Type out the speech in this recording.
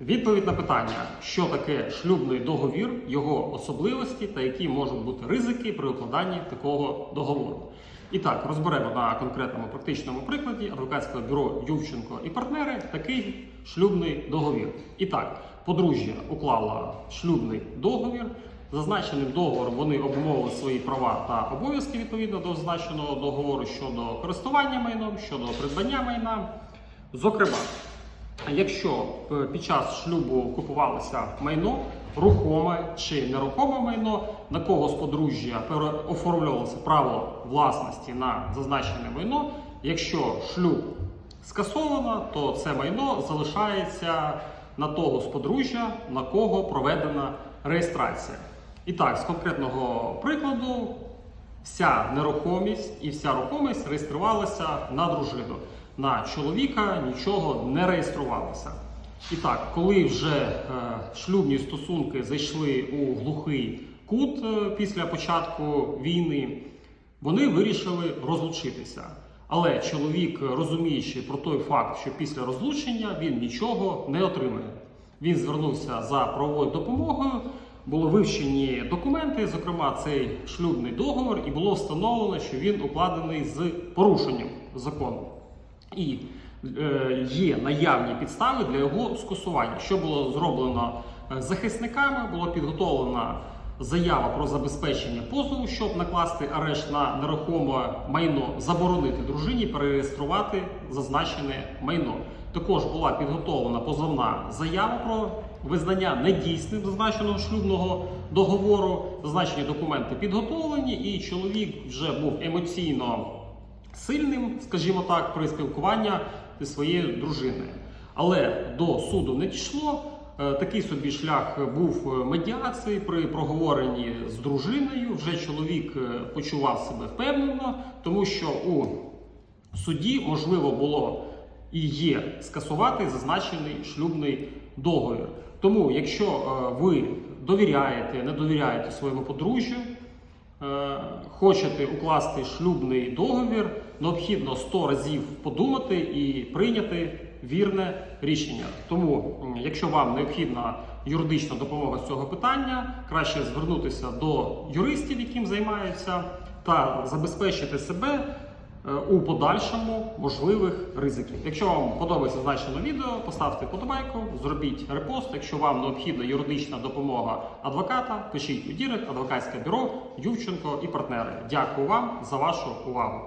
Відповідь на питання, що таке шлюбний договір, його особливості та які можуть бути ризики при укладанні такого договору. І так, розберемо на конкретному практичному прикладі адвокатського бюро Ювченко і партнери такий шлюбний договір. І так, подружжя уклала шлюбний договір. Зазначеним договором вони обумовили свої права та обов'язки відповідно до зазначеного договору щодо користування майном, щодо придбання майна. Зокрема, Якщо е, під час шлюбу купувалося майно, рухоме чи нерухоме майно, на кого з подружжя переоформлювалося право власності на зазначене майно, якщо шлюб скасовано, то це майно залишається на того з подружжя, на кого проведена реєстрація. І так, з конкретного прикладу, вся нерухомість і вся рухомість реєструвалася на дружину. На чоловіка нічого не реєструвалося. І так, коли вже е, шлюбні стосунки зайшли у глухий кут е, після початку війни, вони вирішили розлучитися. Але чоловік, розуміючи про той факт, що після розлучення він нічого не отримає. Він звернувся за правовою допомогою, були вивчені документи, зокрема цей шлюбний договор, і було встановлено, що він укладений з порушенням закону. І е, є наявні підстави для його скасування. Що було зроблено е, захисниками, було підготовлена заява про забезпечення позову, щоб накласти арешт на нерухоме майно, заборонити дружині перереєструвати зазначене майно. Також була підготовлена позовна заява про визнання недійсним зазначеного шлюбного договору. Зазначені документи підготовлені, і чоловік вже був емоційно сильним, скажімо так, при спілкуванні зі своєю дружиною. Але до суду не дійшло. Е, Такий собі шлях був е, медіації при проговоренні з дружиною. Вже чоловік е, почував себе впевнено, тому що у суді можливо було і є скасувати зазначений шлюбний договір. Тому, якщо ви довіряєте, не довіряєте своєму подружжю, хочете укласти шлюбний договір, необхідно 100 разів подумати і прийняти вірне рішення. Тому, якщо вам необхідна юридична допомога з цього питання, краще звернутися до юристів, яким займаються, та забезпечити себе е, у подальшому можливих ризиків. Якщо вам подобається значене відео, поставте подобайку, зробіть репост. Якщо вам необхідна юридична допомога адвоката, пишіть у Дірект, адвокатське бюро Ювченко і партнери. Дякую вам за вашу увагу.